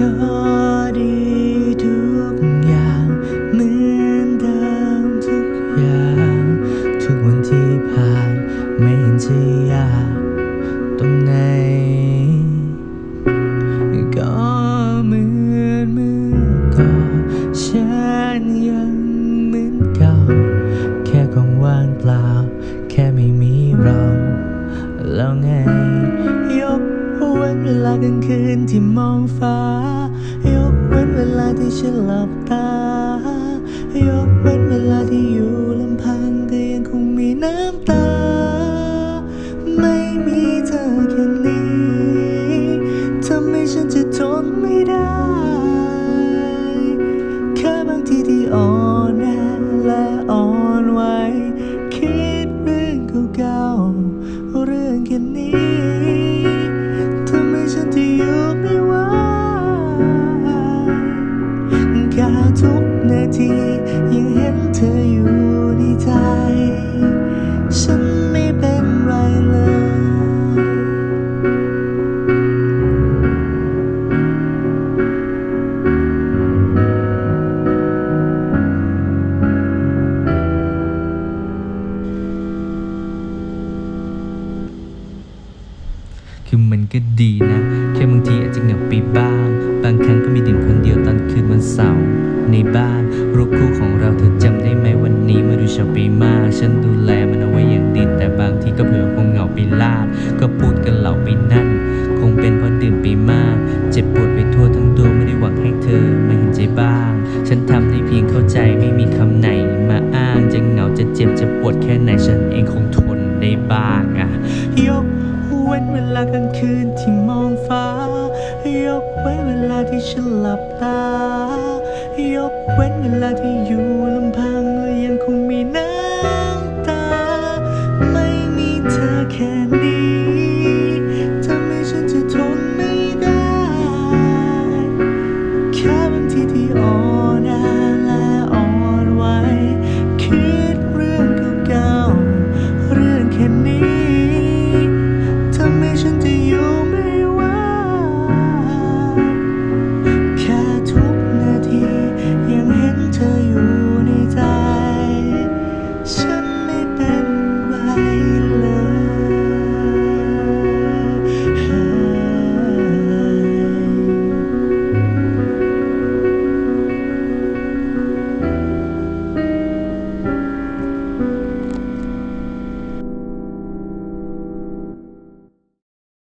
อดีทุกอย่างเหมือนเดิมทุกอย่าง ทุกวันที่ผ่านไม่เห็นจะยากตรงไหน ก็เหมือนเมื่อก่อน มองฟ้า ยกเว้นเวลาที่ฉันหลับตา ยกเว้นเวลาที่อยู่ลำพังก็ยังคงมีน้ำตา ไม่มีเธอแค่นี้ทำให้ฉันจะทนไม่ได้ แค่บางทีที่อ่อน คือมันก็ดีนะ แค่บางทีอาจจะเหงาไปบ้าง บางครั้งก็มีดิ่มคนเดียวตอนคืนวันเสาร์ในบ้านรูปคู่ของเราเธอจำได้ไหมวันนี้มาดูชาวปีมาก ฉันดูแล เว้นเวลากลางคืนที่มองฟ้า ยกเว้นเวลาที่ฉันหลับตา ยกเว้นเวลาที่อยู่ลำพังและยังคงมีน้